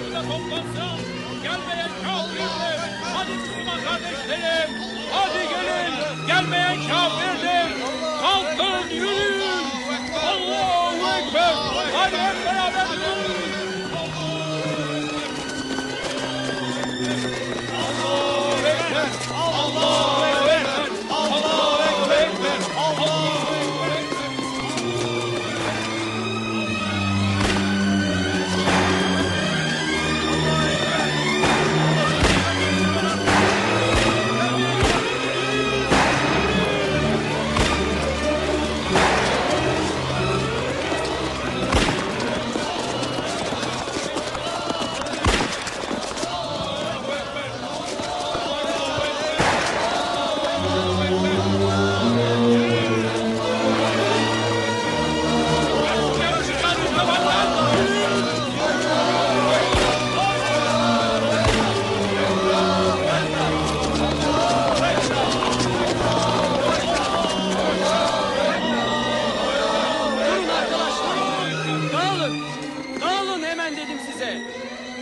altında toplansın. Gelmeyen kafirdir. Hadi Müslüman kardeşlerim. Hadi gelin. Gelmeyen kafirdir. Kalkın yürüyün. Allahu Ekber. Hadi hep beraber yürüyün.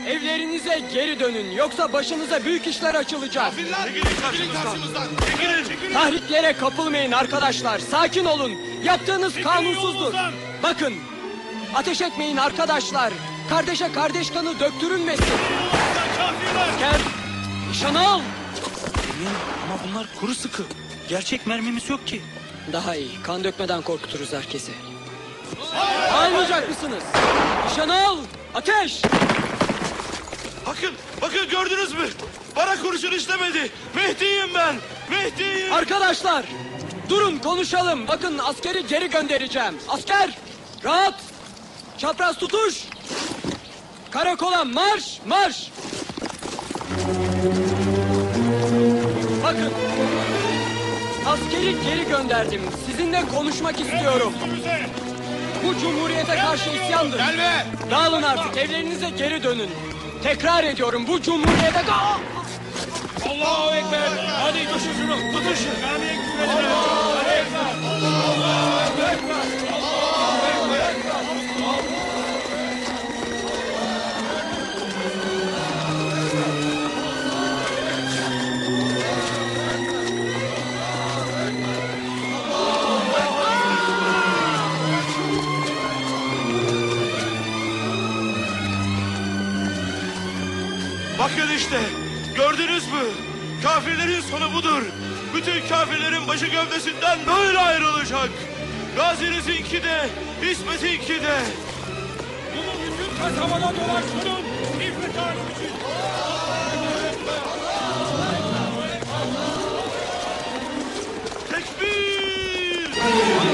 Evlerinize geri dönün. Yoksa başınıza büyük işler açılacak. Çekilin karşımızdan. Çekilin. Tahriklere kapılmayın arkadaşlar. Sakin olun. Yaptığınız kanunsuzdur. Bakın. Ateş etmeyin arkadaşlar. Kardeşe kardeş kanı döktürülmesin. Gel. Nişanı al. Emin ama bunlar kuru sıkı. Gerçek mermimiz yok ki. Daha iyi. Kan dökmeden korkuturuz herkesi. Almayacak mısınız? Nişanı al. Ateş. Bakın, bakın gördünüz mü? Bana kurşun işlemedi. Mehdi'yim ben. Mehdi'yim. Arkadaşlar durun konuşalım. Bakın askeri geri göndereceğim. Asker rahat. Çapraz tutuş. Karakola marş marş. Bakın askeri geri gönderdim. Sizinle konuşmak istiyorum. Bu cumhuriyete karşı isyandır. Gelme. Dağılın artık evlerinize geri dönün. Tekrar ediyorum bu cumhuriyete... Aa! Allahu Ekber. Hadi tutun şunu. Tutun şunu. Camiye Bakın işte gördünüz mü? Kafirlerin sonu budur. Bütün kafirlerin başı gövdesinden böyle ayrılacak. Gazinizinki de, İsmet'inki de. Bunu bütün kasabada dolaştırın. İftiharım için. Tekbir!